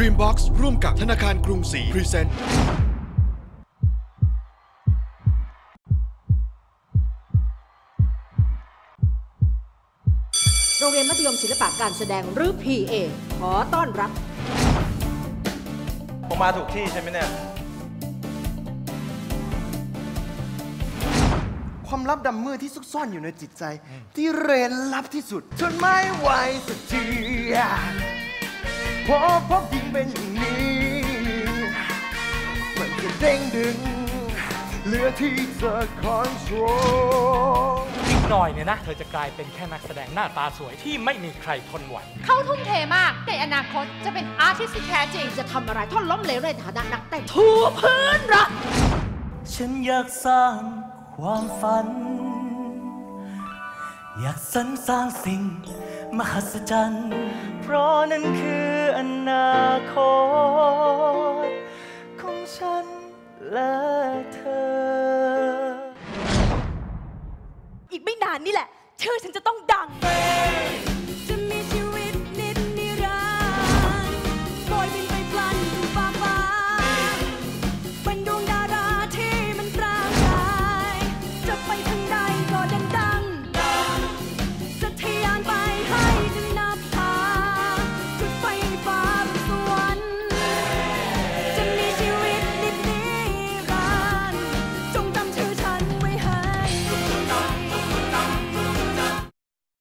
Dreambox ร่วมกับธนาคารกรุงศรีพรีเซนต์โรงเรียนมัธยมศิลปะการแสดงหรือ PA ขอต้อนรับ ผมมาถูกที่ใช่ไหมเนี่ย ความลับดำมืดที่ซุกซ่อนอยู่ในจิตใจ ที่เร้นลับที่สุดทนไม่ไหวสักที พอพบยิ่งเป็นอย่างนี้ มันจะเด้งดึง เหลือที่เธอคอนโทรลอีกหน่อยเนี่ยนะ เธอจะกลายเป็นแค่นักแสดงหน้าตาสวยที่ไม่มีใครทนไหว เขาทุ่มเทมาก ในอนาคตจะเป็นอาร์ติสต์ที่แท้จริง จะทำอะไรท่อนล้มเหลวในฐานะนักเต้นถูพื้นรัก ฉันอยากสร้างความฝัน อยากสรรสร้างสิ่งมหัศจรรย์ เพราะนั่นคือ นาคตของฉันและเธอ อีกไม่นานนี่แหละ ชื่อฉันจะต้องดัง Fame